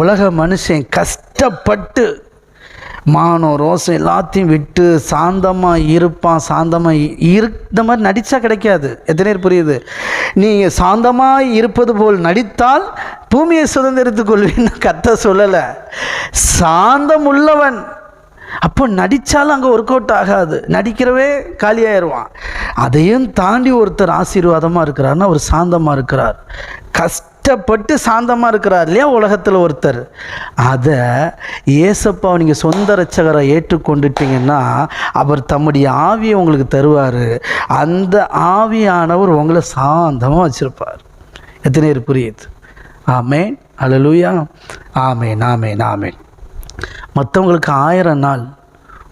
உலக மனுஷன் கஷ்டப்பட்டு மானம் ரோசம் எல்லாத்தையும் விட்டு சாந்தமாக இருப்பான் சாந்தமாக இரு இந்த மாதிரி நடித்தா கிடைக்காது. எத்தனை பேர் புரியுது? நீங்கள் சாந்தமாக இருப்பது போல் நடித்தால் பூமியை சுதந்திரத்துக் கொள்வீன்னு கத்த சொல்லலை. சாந்தம் உள்ளவன். அப்போ நடித்தாலும் அங்கே ஒர்க் அவுட் ஆகாது. நடிக்கிறவே காலியாயிருவான். அதையும் தாண்டி ஒருத்தர் ஆசீர்வாதமாக இருக்கிறாருன்னா ஒரு சாந்தமாக இருக்கிறார். கஷ்டப்பட்டு சாந்தமாக இருக்கிறார் இல்லையா உலகத்தில் ஒருத்தர். அதை ஏசப்பா நீங்கள் சொந்த ரட்சகரை ஏற்றுக்கொண்டுட்டீங்கன்னா அவர் தம்முடைய ஆவியை உங்களுக்கு தருவார். அந்த ஆவியானவர் உங்களை சாந்தமாக வச்சுருப்பார். எத்தனை பேர் புரியுது? ஆமேன். அல்லேலூயா ஆமேன் ஆமேன் ஆமேன். மற்றவங்களுக்கு ஆயிரம் நாள்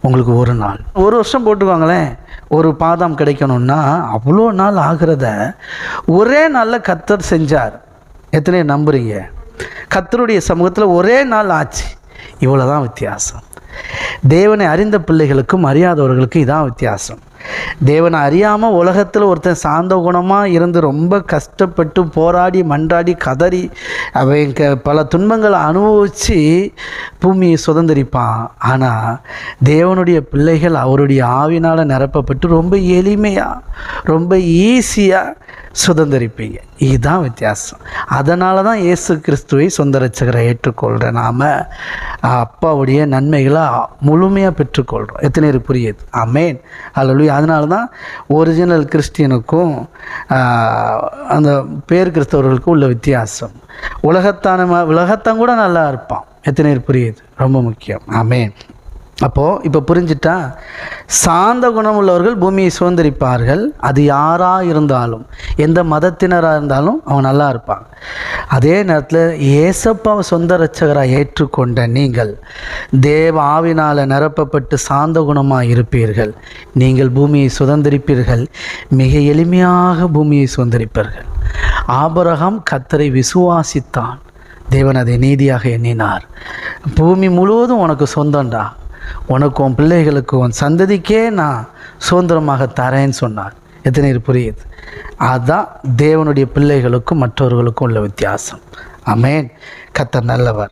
உங்களுக்கு ஒரு நாள். ஒரு வருஷம் போட்டுக்கோங்களேன். ஒரு பாதாம் கிடைக்கணும்னா அவ்வளோ நாள் ஆகிறத ஒரே நாளில் கத்தர் செஞ்சார். எத்தனையோ நம்புறீங்க? கத்தருடைய சமூகத்தில் ஒரே நாள் ஆச்சு. இவ்வளோ தான் வித்தியாசம். தேவனை அறிந்த பிள்ளைகளுக்கும் அறியாதவர்களுக்கும் இதான் வித்தியாசம். தேவனை அறியாமல் உலகத்தில் ஒருத்தன் சாந்த குணமாக இருந்து ரொம்ப கஷ்டப்பட்டு போராடி மன்றாடி கதறி அவன் க பல துன்பங்களை அனுபவித்து பூமியை சுதந்திரிப்பான். ஆனால் தேவனுடைய பிள்ளைகள் அவருடைய ஆவினால் நிரப்பப்பட்டு ரொம்ப எளிமையாக ரொம்ப ஈஸியாக சுதந்திரிப்பீங்க. இதுதான் வித்தியாசம். அதனால தான் இயேசு கிறிஸ்துவை சொந்த ஏற்றுக்கொள்கிற நாம் அப்பாவுடைய நன்மைகளை முழுமையாக பெற்றுக்கொள்கிறோம் எத்தனை பேர் புரியுது? அமேன் அல்ல அதனால தான் ஒரிஜினல் கிறிஸ்டியனுக்கும் அந்த பேர் கிறிஸ்தவர்களுக்கும் உள்ள வித்தியாசம். உலகத்தான ம- உலகத்தான் கூட நல்லா இருப்பான். எத்தனை பேர் புரியுது? ரொம்ப முக்கியம். ஆமேன். அப்போது இப்போ புரிஞ்சிட்டா சாந்த குணம் உள்ளவர்கள் பூமியை சுதந்திரிப்பார்கள். அது யாராக இருந்தாலும் எந்த மதத்தினராக இருந்தாலும் அவன் நல்லா இருப்பான். அதே நேரத்தில் ஏசப்பாவை சொந்த ரச்சகராக ஏற்றுக்கொண்ட நீங்கள் தேவ ஆவினால் நிரப்பப்பட்டு சாந்த குணமாக இருப்பீர்கள். நீங்கள் பூமியை சுதந்திரிப்பீர்கள். மிக எளிமையாக பூமியை சுதந்திரிப்பீர்கள். ஆபரகம் கத்தரை விசுவாசித்தான். தேவன் அதை நீதியாக எண்ணினார். பூமி முழுவதும் உனக்கு சொந்தம்டா. உனக்கும் பிள்ளைகளுக்கும் உன் சந்ததிக்கே நான் சுதந்திரமாக தரேன்னு சொன்னார். எத்தனை புரியுது? அதுதான் தேவனுடைய பிள்ளைகளுக்கும் மற்றவர்களுக்கும் உள்ள வித்தியாசம். அமேன் கத்தர் நல்லவர்.